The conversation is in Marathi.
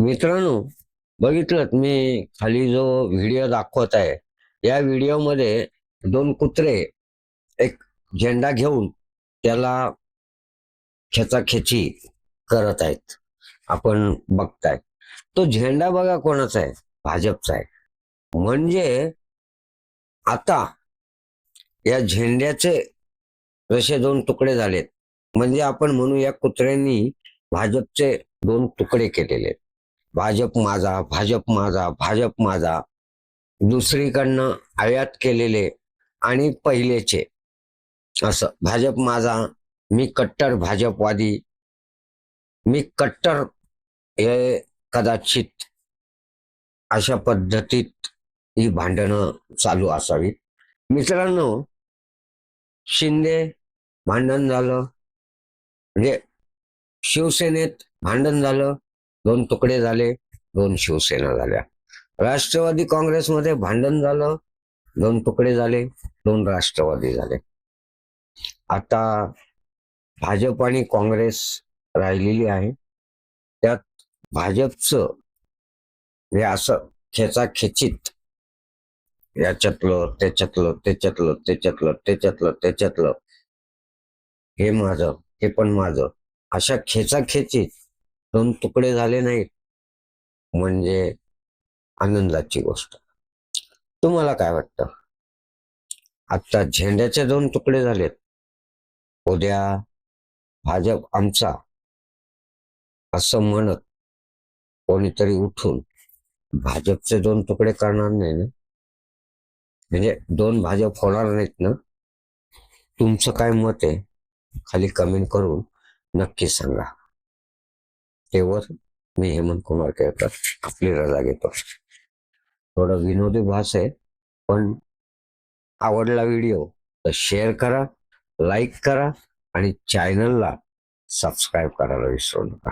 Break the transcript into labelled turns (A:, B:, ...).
A: मित्रांनो बघितलं मी खाली जो व्हिडिओ दाखवत आहे या व्हिडिओमध्ये दोन कुत्रे एक झेंडा घेऊन त्याला खेचाखेची करत आहेत आपण बघताय. तो झेंडा बघा कोणाचा आहे? भाजपचा आहे. म्हणजे आता या झेंड्याचे जसे दोन तुकडे झालेत म्हणजे आपण म्हणू या कुत्र्यांनी भाजपचे दोन तुकडे केलेले आहेत. भाजप माझा भाजप माझा भाजप माझा. दुसरीकडनं आयात केलेले आणि पहिलेचे. असं. भाजप माझा मी कट्टर भाजपवादी. मी कट्टर हे कदाचित अशा पद्धतीत ही भांडणं चालू असावीत. मित्रांनो शिंदे भांडण झालं. म्हणजे शिवसेनेत भांडण झालं. दोन तुकडे झाले दोन शिवसेना झाल्या. राष्ट्रवादी काँग्रेसमध्ये भांडण झालं दोन तुकडे झाले दोन राष्ट्रवादी झाले. आता भाजप आणि काँग्रेस राहिलेली आहे. त्यात भाजपचं हे असं खेचाखेचीत याच्यातलं त्याच्यातलं त्याच्यातलं त्याच्यातलं त्याच्यातलं त्याच्यातलं हे माझं हे पण माझं अशा खेचाखेचीत दोन तुकडे झाले नाहीत. म्हणजे आनंदाची गोष्ट. तुम्हाला काय वाटतं? आता झेंड्याचे दोन तुकडे झालेत. उद्या भाजप आमचा असं म्हणत कोणीतरी उठून भाजपचे दोन तुकडे करणार नाही ना? म्हणजे दोन भाजप होणार नाहीत ना? तुमचं काय मत आहे? खाली कमेंट करून नक्की सांगा. तेवर मी हेमंत कुमार केळकर आपली रजा घेतो. थोडं विनोदी भास आहे पण आवडला व्हिडिओ तर शेअर करा लाईक करा आणि चॅनलला सबस्क्राईब करायला विसरू नका.